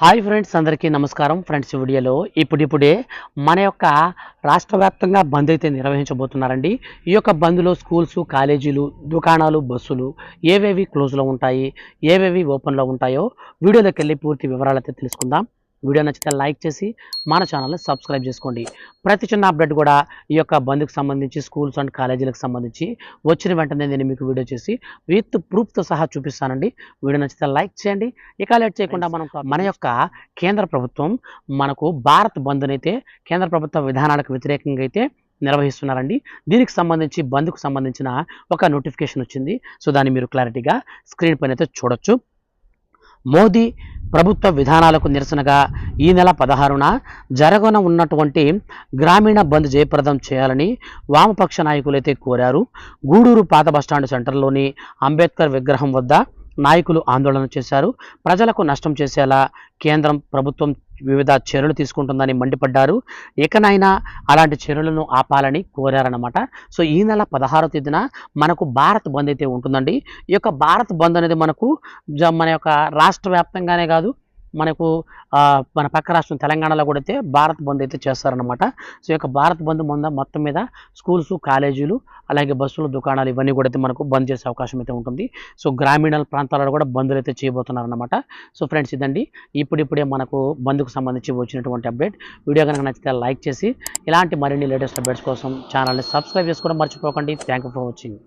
Hi friends అందరికీ నమస్కారం. Friends వీడియోలో ఇప్పుడిప్పుడే మన యొక్క రాష్ట్ర వ్యాప్తంగా బంద్ అయితే నిర్వహించబోతున్నారండి. ఈ యొక్క బంద్లో స్కూల్స్ కాలేజీలు దుకాణాలు బస్సులు ఏవేవి క్లోజ్లో ఉంటాయి ఏవేవి ఓపెన్లో ఉంటాయో వీడియోలోకి వెళ్ళి పూర్తి వివరాలు అయితే తెలుసుకుందాం. వీడియో నచ్చితే లైక్ చేసి మన ఛానల్ని సబ్స్క్రైబ్ చేసుకోండి. ప్రతి చిన్న అప్డేట్ కూడా ఈ యొక్క బంద్కి సంబంధించి స్కూల్స్ అండ్ కాలేజీలకు సంబంధించి వచ్చిన వెంటనే నేను మీకు వీడియో చేసి విత్ ప్రూఫ్తో సహా చూపిస్తానండి. వీడియో నచ్చితే లైక్ చేయండి. ఇక లేట్ చేయకుండా మనం మన యొక్క కేంద్ర ప్రభుత్వం మనకు భారత్ బంద్ అయితే కేంద్ర ప్రభుత్వ విధానాలకు వ్యతిరేకంగా అయితే నిర్వహిస్తున్నారండి. దీనికి సంబంధించి బంద్కు సంబంధించిన ఒక నోటిఫికేషన్ వచ్చింది. సో దాన్ని మీరు క్లారిటీగా స్క్రీన్ పైన అయితే చూడొచ్చు. మోదీ ప్రభుత్వ విధానాలకు నిరసనగా ఈ నెల పదహారున జరగన ఉన్నటువంటి గ్రామీణ బంద్ జయప్రదం చేయాలని వామపక్ష నాయకులైతే కోరారు. గూడూరు పాత బస్టాండ్ సెంటర్లోని అంబేద్కర్ విగ్రహం వద్ద నాయకులు ఆందోళన చేశారు. ప్రజలకు నష్టం చేసేలా కేంద్రం ప్రభుత్వం వివిధ చర్యలు తీసుకుంటుందని మండిపడ్డారు. ఇకనైనా అలాంటి చర్యలను ఆపాలని కోరారనమాట సో ఈ నెల పదహారో తేదీన మనకు భారత్ బంద్ అయితే ఉంటుందండి. ఈ యొక్క భారత్ బంద్ అనేది మనకు జ- మన యొక్క రాష్ట్ర వ్యాప్తంగానే కాదు మనకు మన పక్క రాష్ట్రం తెలంగాణలో కూడా అయితే భారత్ బంద్ అయితే చేస్తారనమాట సో యొక్క భారత్ బంద్ మొంద మొత్తం మీద స్కూల్స్ కాలేజీలు అలాగే బస్సులు దుకాణాలు ఇవన్నీ కూడా అయితే మనకు బంద్ చేసే అవకాశం అయితే ఉంటుంది. సో గ్రామీణ ప్రాంతాలలో కూడా బంద్లు అయితే చేయబోతున్నారనమాట సో ఫ్రెండ్స్ ఇదండి. ఇప్పుడిప్పుడే మనకు బంద్కు సంబంధించి వచ్చినటువంటి అప్డేట్. వీడియో కనుక నచ్చితే లైక్ చేసి ఇలాంటి మరిన్ని లేటెస్ట్ అప్డేట్స్ కోసం ఛానల్ని సబ్స్క్రైబ్ చేసుకోవడం మర్చిపోకండి. Thank you for watching.